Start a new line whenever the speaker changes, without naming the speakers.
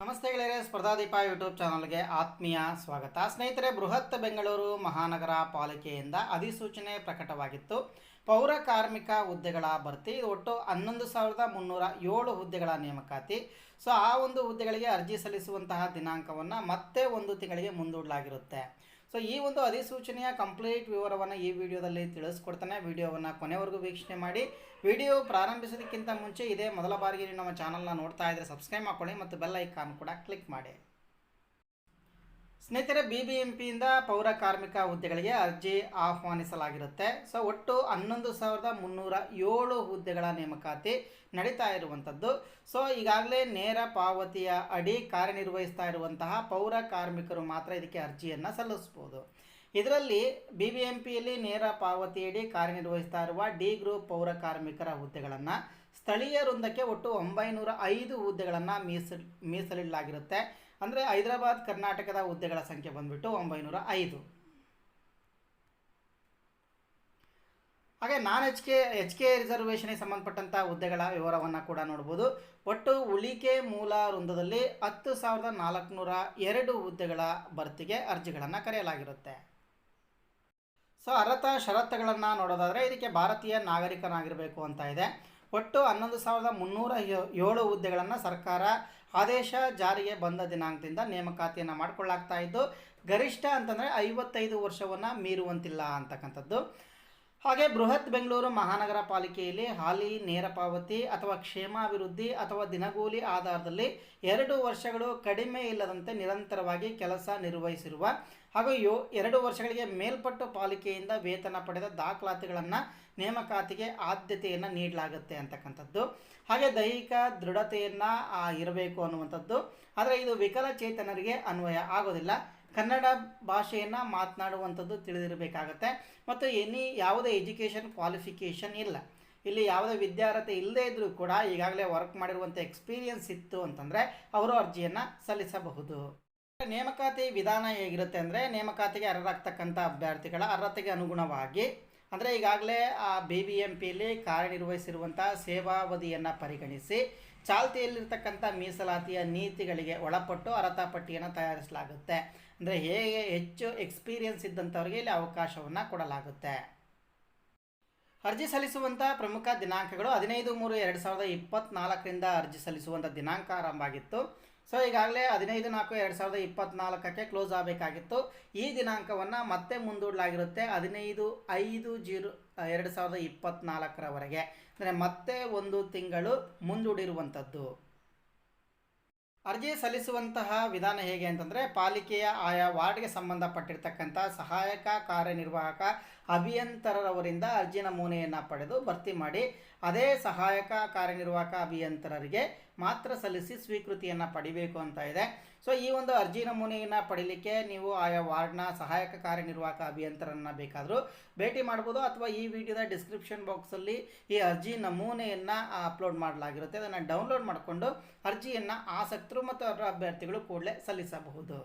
ನಮಸ್ತೆ ಗೆಳೆಯರೆ ಸ್ಪರ್ಧಾದೀಪ ಯೂಟ್ಯೂಬ್ ಚಾನಲ್ಗೆ ಆತ್ಮೀಯ ಸ್ವಾಗತ. ಸ್ನೇಹಿತರೆ, ಬೃಹತ್ ಬೆಂಗಳೂರು ಮಹಾನಗರ ಪಾಲಿಕೆಯಿಂದ ಅಧಿಸೂಚನೆ ಪ್ರಕಟವಾಗಿತ್ತು. ಪೌರ ಕಾರ್ಮಿಕ ಹುದ್ದೆಗಳ ಭರ್ತಿ, ಒಟ್ಟು ಹನ್ನೊಂದು ಸಾವಿರದ ಮುನ್ನೂರ ಏಳು ಹುದ್ದೆಗಳ ನೇಮಕಾತಿ. ಸೊ, ಆ ಒಂದು ಹುದ್ದೆಗಳಿಗೆ ಅರ್ಜಿ ಸಲ್ಲಿಸುವಂತಹ ದಿನಾಂಕವನ್ನು ಮತ್ತೆ ಒಂದು ತಿಂಗಳಿಗೆ ಮುಂದೂಡಲಾಗಿರುತ್ತೆ. ಸೊ ಈ ಒಂದು ಅಧಿಸೂಚನೆಯ ಕಂಪ್ಲೀಟ್ ವಿವರವನ್ನು ಈ ವಿಡಿಯೋದಲ್ಲಿ ತಿಳಿಸ್ಕೊಡ್ತಾನೆ. ವಿಡಿಯೋವನ್ನು ಕೊನೆವರೆಗೂ ವೀಕ್ಷಣೆ ಮಾಡಿ. ವಿಡಿಯೋ ಪ್ರಾರಂಭಿಸೋದಕ್ಕಿಂತ ಮುಂಚೆ ಇದೇ ಮೊದಲ ಬಾರಿಗೆ ನೀವು ನಮ್ಮ ಚಾನಲ್ನ ನೋಡ್ತಾ ಇದ್ದರೆ ಸಬ್ಸ್ಕ್ರೈಬ್ ಮಾಡ್ಕೊಳ್ಳಿ ಮತ್ತು ಬೆಲ್ ಐಕಾನ್ ಕೂಡ ಕ್ಲಿಕ್ ಮಾಡಿ. ಸ್ನೇಹಿತರೆ ಬಿ ಬಿ ಎಂ ಪಿಯಿಂದ ಪೌರ ಕಾರ್ಮಿಕ ಹುದ್ದೆಗಳಿಗೆ ಅರ್ಜಿ ಆಹ್ವಾನಿಸಲಾಗಿರುತ್ತೆ. ಸೊ, ಒಟ್ಟು ಹನ್ನೊಂದು ಸಾವಿರದ ಮುನ್ನೂರ ಏಳು ಹುದ್ದೆಗಳ ನೇಮಕಾತಿ ನಡೀತಾ ಇರುವಂಥದ್ದು. ಸೊ, ಈಗಾಗಲೇ ನೇರ ಪಾವತಿಯ ಅಡಿ ಕಾರ್ಯನಿರ್ವಹಿಸ್ತಾ ಇರುವಂತಹ ಪೌರ ಕಾರ್ಮಿಕರು ಮಾತ್ರ ಇದಕ್ಕೆ ಅರ್ಜಿಯನ್ನು ಸಲ್ಲಿಸ್ಬೋದು. ಇದರಲ್ಲಿ ಬಿ ಬಿ ಎಂ ನೇರ ಪಾವತಿಯಡಿ ಕಾರ್ಯನಿರ್ವಹಿಸ್ತಾ ಇರುವ ಡಿ ಗ್ರೂಪ್ ಪೌರ ಕಾರ್ಮಿಕರ ಹುದ್ದೆಗಳನ್ನು ಸ್ಥಳೀಯ ವೃಂದಕ್ಕೆ ಒಟ್ಟು ಒಂಬೈನೂರ ಐದು ಹುದ್ದೆಗಳನ್ನು ಮೀಸಲ್, ಮೀಸಲಿಡಲಾಗಿರುತ್ತೆ. ಅಂದರೆ ಹೈದರಾಬಾದ್, ಕರ್ನಾಟಕದ ಹುದ್ದೆಗಳ ಸಂಖ್ಯೆ ಬಂದ್ಬಿಟ್ಟು ಒಂಬೈನೂರ ಐದು. ಹಾಗೆ ನಾನ್ ಎಚ್ ಕೆ ಎಚ್ ಕೆ ರಿಸರ್ವೇಷನ್ಗೆ ಸಂಬಂಧಪಟ್ಟಂಥ ಹುದ್ದೆಗಳ ವಿವರವನ್ನು ಕೂಡ ನೋಡ್ಬೋದು. ಒಟ್ಟು ಉಳಿಕೆ ಮೂಲ ವೃಂದದಲ್ಲಿ ಹತ್ತು ಸಾವಿರದ ನಾಲ್ಕುನೂರ ಎರಡು ಹುದ್ದೆಗಳ ಭರ್ತಿಗೆ ಅರ್ಜಿಗಳನ್ನು ಕರೆಯಲಾಗಿರುತ್ತೆ. ಸೊ ಅರ್ಹತಾ ಷರತ್ತುಗಳನ್ನು ನೋಡೋದಾದರೆ ಇದಕ್ಕೆ ಭಾರತೀಯ ನಾಗರಿಕನಾಗಿರಬೇಕು ಅಂತ ಇದೆ. ಒಟ್ಟು ಹನ್ನೊಂದು ಸಾವಿರದ ಮುನ್ನೂರ ಏಳು ಹುದ್ದೆಗಳನ್ನು ಸರ್ಕಾರ ಆದೇಶ ಜಾರಿಗೆ ಬಂದ ದಿನಾಂಕದಿಂದ ನೇಮಕಾತಿಯನ್ನು ಮಾಡಿಕೊಳ್ಳಾಗ್ತಾ ಇದ್ದು, ಗರಿಷ್ಠ ಅಂತಂದರೆ ಐವತ್ತೈದು ವರ್ಷವನ್ನು ಮೀರುವಂತಿಲ್ಲ ಅಂತಕ್ಕಂಥದ್ದು. ಹಾಗೆ ಬೃಹತ್ ಬೆಂಗಳೂರು ಮಹಾನಗರ ಪಾಲಿಕೆಯಲ್ಲಿ ಹಾಲಿ, ನೇರ ಪಾವತಿ ಅಥವಾ ಕ್ಷೇಮಾಭಿವೃದ್ಧಿ ಅಥವಾ ದಿನಗೂಲಿ ಆಧಾರದಲ್ಲಿ ಎರಡು ವರ್ಷಗಳು ಕಡಿಮೆ ಇಲ್ಲದಂತೆ ನಿರಂತರವಾಗಿ ಕೆಲಸ ನಿರ್ವಹಿಸಿರುವ ಹಾಗೂ ಯೋ, ಎರಡು ವರ್ಷಗಳಿಗೆ ಮೇಲ್ಪಟ್ಟು ಪಾಲಿಕೆಯಿಂದ ವೇತನ ಪಡೆದ ದಾಖಲಾತಿಗಳನ್ನು ನೇಮಕಾತಿಗೆ ಆದ್ಯತೆಯನ್ನು ನೀಡಲಾಗುತ್ತೆ ಅಂತಕ್ಕಂಥದ್ದು. ಹಾಗೆ ದೈಹಿಕ ದೃಢತೆಯನ್ನು ಇರಬೇಕು ಅನ್ನುವಂಥದ್ದು. ಆದರೆ ಇದು ವಿಕಲಚೇತನರಿಗೆ ಅನ್ವಯ ಆಗೋದಿಲ್ಲ. ಕನ್ನಡ ಭಾಷೆಯನ್ನು ಮಾತನಾಡುವಂಥದ್ದು ತಿಳಿದಿರಬೇಕಾಗತ್ತೆ. ಮತ್ತು ಎನಿ ಯಾವುದೇ ಎಜುಕೇಷನ್ ಕ್ವಾಲಿಫಿಕೇಷನ್ ಇಲ್ಲ. ಇಲ್ಲಿ ಯಾವುದೇ ವಿದ್ಯಾರ್ಹತೆ ಇಲ್ಲದೇ ಇದ್ದರೂ ಕೂಡ ಈಗಾಗಲೇ ವರ್ಕ್ ಮಾಡಿರುವಂಥ ಎಕ್ಸ್ಪೀರಿಯನ್ಸ್ ಇತ್ತು ಅಂತಂದರೆ ಅವರು ಅರ್ಜಿಯನ್ನು ಸಲ್ಲಿಸಬಹುದು. ನೇಮಕಾತಿ ವಿಧಾನ ಹೇಗಿರುತ್ತೆ ಅಂದರೆ ನೇಮಕಾತಿಗೆ ಅರ್ಹರಾಗ್ತಕ್ಕಂಥ ಅಭ್ಯರ್ಥಿಗಳ ಅರ್ಹತೆಗೆ ಅನುಗುಣವಾಗಿ ಅಂದರೆ ಈಗಾಗಲೇ ಆ ಬಿ ಬಿ ಎಂ ಪಿಯಲ್ಲಿ ಕಾರ್ಯನಿರ್ವಹಿಸಿರುವಂಥ ಸೇವಾವಧಿಯನ್ನು ಪರಿಗಣಿಸಿ ಚಾಲ್ತಿಯಲ್ಲಿರ್ತಕ್ಕಂಥ ಮೀಸಲಾತಿಯ ನೀತಿಗಳಿಗೆ ಒಳಪಟ್ಟು ಅರ್ಹತಾ ಪಟ್ಟಿಯನ್ನು ತಯಾರಿಸಲಾಗುತ್ತೆ. ಅಂದರೆ ಹೇಗೆ ಹೆಚ್ಚು ಎಕ್ಸ್ಪೀರಿಯನ್ಸ್ ಇದ್ದಂಥವ್ರಿಗೆ ಇಲ್ಲಿ ಅವಕಾಶವನ್ನು ಕೊಡಲಾಗುತ್ತೆ. ಅರ್ಜಿ ಸಲ್ಲಿಸುವಂಥ ಪ್ರಮುಖ ದಿನಾಂಕಗಳು ಹದಿನೈದು ಮೂರು ಎರಡು ಸಾವಿರದ ಇಪ್ಪತ್ತ್ನಾಲ್ಕರಿಂದ ಅರ್ಜಿ ಸಲ್ಲಿಸುವಂಥ ದಿನಾಂಕ ಆರಂಭ ಆಗಿತ್ತು. ಸೊ ಈಗಾಗಲೇ ಹದಿನೈದು ನಾಲ್ಕು ಎರಡು ಸಾವಿರದ ಇಪ್ಪತ್ನಾಲ್ಕಕ್ಕೆ ಕ್ಲೋಸ್ ಆಗಬೇಕಾಗಿತ್ತು. ಈ ದಿನಾಂಕವನ್ನು ಮತ್ತೆ ಮುಂದೂಡಲಾಗಿರುತ್ತೆ ಹದಿನೈದು ಐದು ಜೀರೋ, ಎರಡು ಸಾವಿರದ ಇಪ್ಪತ್ತ್ನಾಲ್ಕರವರೆಗೆ ಅಂದರೆ ಮತ್ತೆ ಒಂದು ತಿಂಗಳು ಮುಂದೂಡಿರುವಂಥದ್ದು. ಅರ್ಜಿ ಸಲ್ಲಿಸುವಂತಹ ವಿಧಾನ ಹೇಗೆ ಅಂತಂದರೆ ಪಾಲಿಕೆಯ ಆಯಾ ವಾರ್ಡ್ಗೆ ಸಂಬಂಧಪಟ್ಟಿರ್ತಕ್ಕಂಥ ಸಹಾಯಕ ಕಾರ್ಯನಿರ್ವಾಹಕ ಅಭಿಯಂತರರವರಿಂದ ಅರ್ಜಿ ನಮೂನೆಯನ್ನು ಪಡೆದು ಭರ್ತಿ ಮಾಡಿ, ಅದೇ ಸಹಾಯಕ ಕಾರ್ಯನಿರ್ವಾಹಕ ಅಭಿಯಂತರರಿಗೆ ಮಾತ್ರ ಸಲ್ಲಿಸಿ ಸ್ವೀಕೃತಿಯನ್ನು ಪಡಿಬೇಕು ಅಂತ ಇದೆ. ಸೊ ಈ ಒಂದು ಅರ್ಜಿ ನಮೂನೆಯನ್ನು ಪಡಿಲಿಕ್ಕೆ ನೀವು ಆಯಾ ವಾರ್ಡ್ನ ಸಹಾಯಕ ಕಾರ್ಯನಿರ್ವಾಹಕ ಅಭಿಯಂತರನ್ನು ಬೇಕಾದರೂ ಭೇಟಿ ಮಾಡ್ಬೋದು ಅಥವಾ ಈ ವಿಡಿಯೋದ ಡಿಸ್ಕ್ರಿಪ್ಷನ್ ಬಾಕ್ಸಲ್ಲಿ ಈ ಅರ್ಜಿ ನಮೂನೆಯನ್ನು ಅಪ್ಲೋಡ್ ಮಾಡಲಾಗಿರುತ್ತೆ. ಅದನ್ನು ಡೌನ್ಲೋಡ್ ಮಾಡಿಕೊಂಡು ಅರ್ಜಿಯನ್ನು ಆಸಕ್ತರು ಮತ್ತು ಅವರ ಅಭ್ಯರ್ಥಿಗಳು ಕೂಡಲೇ ಸಲ್ಲಿಸಬಹುದು.